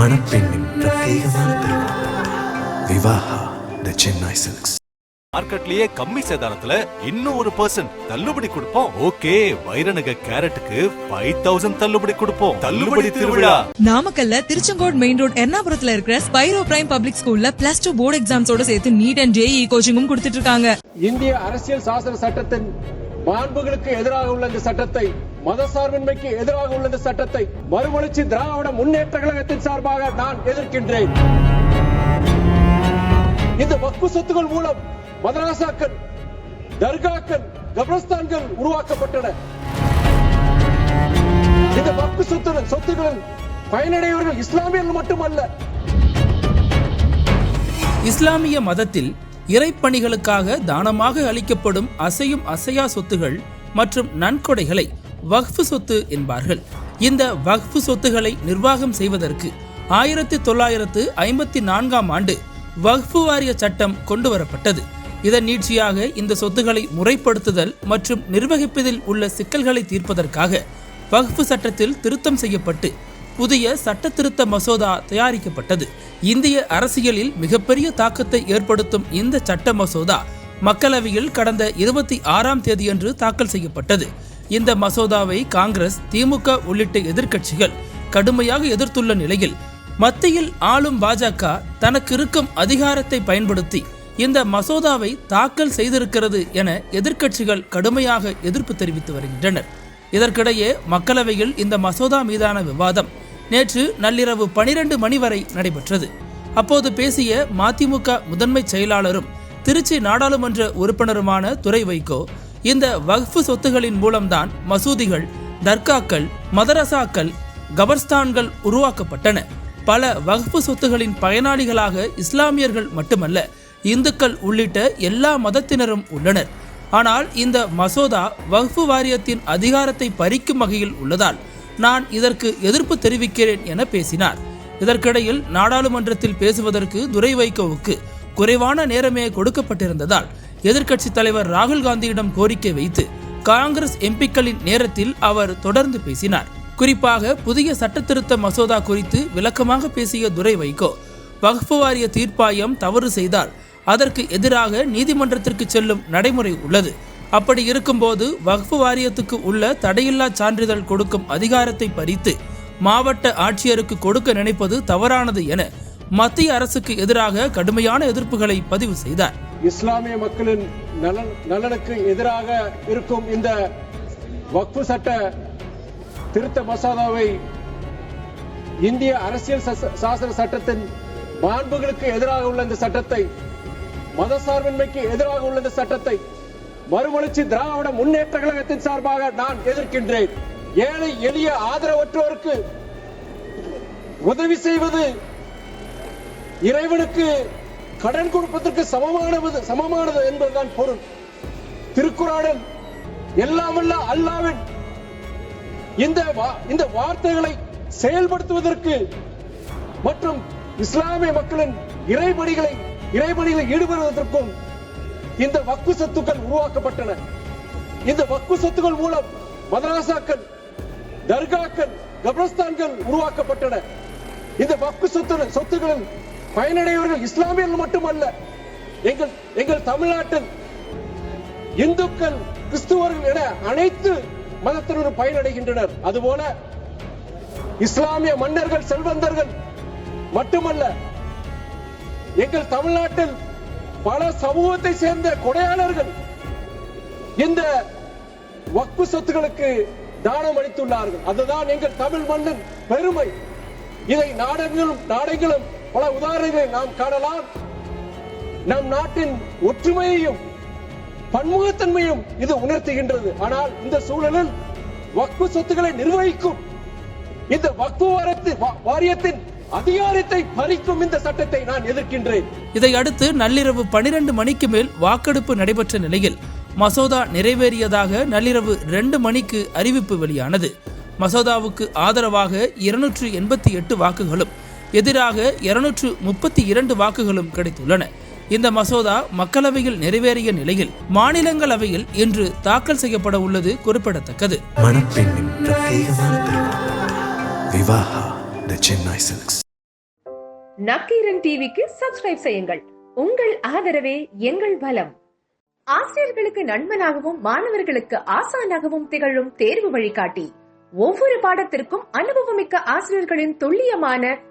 மணப்பெண்ணின் பிரத்யேகமான திருமணம். Vivaha the Chennai silks மார்க்கெட்லயே கம்மி சேதாரத்துல இன்னும் ஒரு பர்சன்ட் தள்ளுபடி கொடுப்போம். ஓகே வைரநக கேரட்டுக்கு ஃபைவ் தௌசண்ட் தள்ளுபடி கொடுப்போம். தள்ளுபடி திருவிழா. நாமக்கல்ல திருச்செங்கோடு மெயின் ரோட் எர்ணாபுரத்துல இருக்கிற ஸ்பைரோ பிரைம் பப்ளிக் ஸ்கூல்ல பிளஸ் டூ போர்டு எக்ஸாம்ஸோட சேர்த்து நீட் அண்ட் ஜேஇ கோச்சிங்கும் கொடுத்துட்டு இருக்காங்க. இந்திய அரசியல் சாசன சட்டத்தின் மாண்புகளுக்கு எதிராக உள்ள இந்த சட்டத்தை மதசார்பின்மைக்கு எதிராக உள்ள இந்த சட்டத்தை. மறுமலர்ச்சி திராவிட முன்னேற்ற கழகத்தின் சார்பாக நான் எதிர்க்கின்றேன். இந்த வக்பு சொத்துகள் மூலம் மதராசாக்கள் தர்காக்கள் கபரஸ்தான்கள் உருவாக்கப்பட்டன. இந்த வக்பு சொத்து சொத்துக்களில் பயனடைவர்கள் இஸ்லாமியர்கள் மட்டுமல்ல. இஸ்லாமிய மதத்தில் இறைப்பணிகளுக்காக தானமாக அளிக்கப்படும் அசையும் அசையா சொத்துகள் மற்றும் நன்கொடைகளை வக்ஃபு சொத்து என்பார்கள். இந்த வக்ஃபு சொத்துகளை நிர்வாகம் செய்வதற்கு ஆயிரத்தி தொள்ளாயிரத்து ஐம்பத்தி நான்காம் ஆண்டு வக்ஃபு வாரிய சட்டம் கொண்டு வரப்பட்டது இதன் நீட்சியாக இந்த சொத்துக்களை முறைப்படுத்துதல் மற்றும் நிர்வகிப்பதில் உள்ள சிக்கல்களை தீர்ப்பதற்காக வக்ஃபு சட்டத்தில் திருத்தம் செய்யப்பட்டு புதிய சட்ட திருத்த மசோதா தயாரிக்கப்பட்டது. இந்திய அரசியலில் மிகப்பெரிய தாக்கத்தை ஏற்படுத்தும் இந்த சட்ட மசோதா மக்களவையில் கடந்த இருபத்தி ஆறாம் தேதியன்று தாக்கல் செய்யப்பட்டது. இந்த மசோதாவை காங்கிரஸ் திமுக உள்ளிட்ட எதிர்க்கட்சிகள் கடுமையாக எதிர்த்துள்ள நிலையில் மத்தியில் ஆளும் பாஜக தனக்கு இருக்கும் அதிகாரத்தை பயன்படுத்தி இந்த மசோதாவை தாக்கல் செய்திருக்கிறது என எதிர்க்கட்சிகள் கடுமையாக எதிர்ப்பு தெரிவித்து வருகின்றனர். இதற்கிடையே மக்களவையில் இந்த மசோதா மீதான விவாதம் நேற்று நள்ளிரவு பனிரெண்டு மணி வரை நடைபெற்றது. அப்போது பேசிய மதிமுக முதன்மை செயலாளரும் திருச்சி நாடாளுமன்ற உறுப்பினருமான துரை வைகோ இந்த வக்ஃபு சொத்துகளின் மூலம்தான் மசூதிகள் தர்காக்கள் மதரசாக்கள் கபர்ஸ்தான்கள் உருவாக்கப்பட்டன. பல வகுப்பு சொத்துகளின் பயனாளிகளாக இஸ்லாமியர்கள் மட்டுமல்ல இந்துக்கள் உள்ளிட்ட எல்லா மதத்தினரும் உள்ளனர். ஆனால் இந்த மசோதா வகுப்பு வாரியத்தின் அதிகாரத்தை பறிக்கும் வகையில் உள்ளதால் நான் இதற்கு எதிர்ப்பு தெரிவிக்கிறேன் என பேசினார். இதற்கிடையில் நாடாளுமன்றத்தில் பேசுவதற்கு துரை வைகோவுக்கு குறைவான நேரமே கொடுக்கப்பட்டிருந்ததால் எதிர்க்கட்சித் தலைவர் ராகுல் காந்தியிடம் கோரிக்கை வைத்து காங்கிரஸ் எம்பிக்களின் நேரத்தில் அவர் தொடர்ந்து பேசினார். குறிப்பாக புதிய சட்டத்திருத்த மசோதா குறித்து விளக்கமாக பேசிய துரை வைகோ வகுப்பு வாரிய தீர்ப்பாயம் தவறு செய்தால் அதற்கு எதிராக நீதிமன்றத்திற்கு செல்லும் நடைமுறை உள்ளது. அப்படி இருக்கும்போது வகுப்பு வாரியத்துக்கு உள்ள தடையில்லா சான்றிதழ் கொடுக்கும் அதிகாரத்தை பறித்து மாவட்ட ஆட்சியருக்கு கொடுக்க நினைப்பது தவறானது என மத்திய அரசுக்கு எதிராக கடுமையான எதிர்ப்புகளை பதிவு செய்தார். இஸ்லாமிய மக்களின் நலன் நலனுக்கு எதிராக இருக்கும் இந்த வக்ஃபு சட்ட திருத்த மசோதாவை இந்திய அரசியல் சாசன சட்டத்தின் மாண்புகளுக்கு எதிராக உள்ள இந்த சட்டத்தை மதசார்பின்மைக்கு எதிராக உள்ள இந்த சட்டத்தை மறுமலர்ச்சி திராவிட முன்னேற்ற கழகத்தின் சார்பாக நான் எதிர்க்கின்றேன். ஏழை எளிய ஆதரவற்றோருக்கு உதவி செய்வது இறைவனுக்கு கடன் கொடுப்பதற்கு சமமானது சமமானது என்பதுதான் பொருள். திருக்குறானில் எல்லாம் வல்ல அல்லாவின் இந்த இந்த வார்த்தைகளை செயல்படுத்துவதற்கு மற்றும் இஸ்லாமிய மக்களின் இறைபணிகளை இறைபணிகளில் ஈடுபடுவதற்கும் இந்த வக்கு சொத்துக்கள் உருவாக்கப்பட்டன. இந்த வக்கு சொத்துக்கள் மூலம் மதராசாக்கள் தர்காக்கள் கபரஸ்தான்கள் உருவாக்கப்பட்டன. இந்த வக்கு சொத்து சொத்துக்களில் பயனடைவர்கள் இஸ்லாமியர்கள் மட்டுமல்ல எங்கள் எங்கள் தமிழ்நாட்டில் இந்துக்கள் கிறிஸ்துவர்கள் என அனைத்து மதத்தினரும் பயனடைகின்றனர். அதுபோல இஸ்லாமிய மன்னர்கள் செல்வந்தர்கள் மட்டுமல்ல எங்கள் தமிழ்நாட்டில் பல சமூகத்தை சேர்ந்த கொடையாளர்கள் இந்த வக்பு சொத்துகளுக்கு தானம் அளித்துள்ளார்கள். அதுதான் எங்கள் தமிழ் மன்னன் பெருமை. இதை நாடெங்கிலும் நாடெங்கிலும் பல உதாரணங்களை நாம் காணலாம். நம் நாட்டின் ஒற்றுமையையும் பன்முகத்தன்மையும் இது உணர்த்துகின்றது. ஆனால் இந்த சூழலில் வக்பு சொத்துக்களை நிர்வகிக்கும் இந்த வக்பு வாரியத்தின் அதிகாரத்தை பறிக்கும் இந்த சட்டத்தை நான் எதிர்க்கின்றேன். இதையடுத்து நள்ளிரவு பனிரெண்டு மணிக்கு மேல் வாக்கெடுப்பு நடைபெற்ற நிலையில் மசோதா நிறைவேறியதாக நள்ளிரவு ரெண்டு மணிக்கு அறிவிப்பு வெளியானது. மசோதாவுக்கு ஆதரவாக இருநூற்று எண்பத்தி எட்டு வாக்குகளும் எதிராக இருநூற்று முப்பத்தி இரண்டு வாக்குகளும் கிடைத்துள்ளன. இந்த மசோதா மக்களவையில் நிறைவேறிய நிலையில் மாநிலங்களவையில் இன்று தாக்கல் செய்யப்பட உள்ளது குறிப்பிடத்தக்கது. நக்கீரன் டிவிக்கு சப்ஸ்கிரைப் செய்யுங்கள். உங்கள் ஆதரவே எங்கள் பலம் ஆசிரியர்களுக்கு நண்பனாகவும் மாணவர்களுக்கு ஆசானாகவும் திகழும் தேர்வு வழிகாட்டி. ஒவ்வொரு பாடத்திற்கும் அனுபவமிக்க ஆசிரியர்களின் துல்லியமான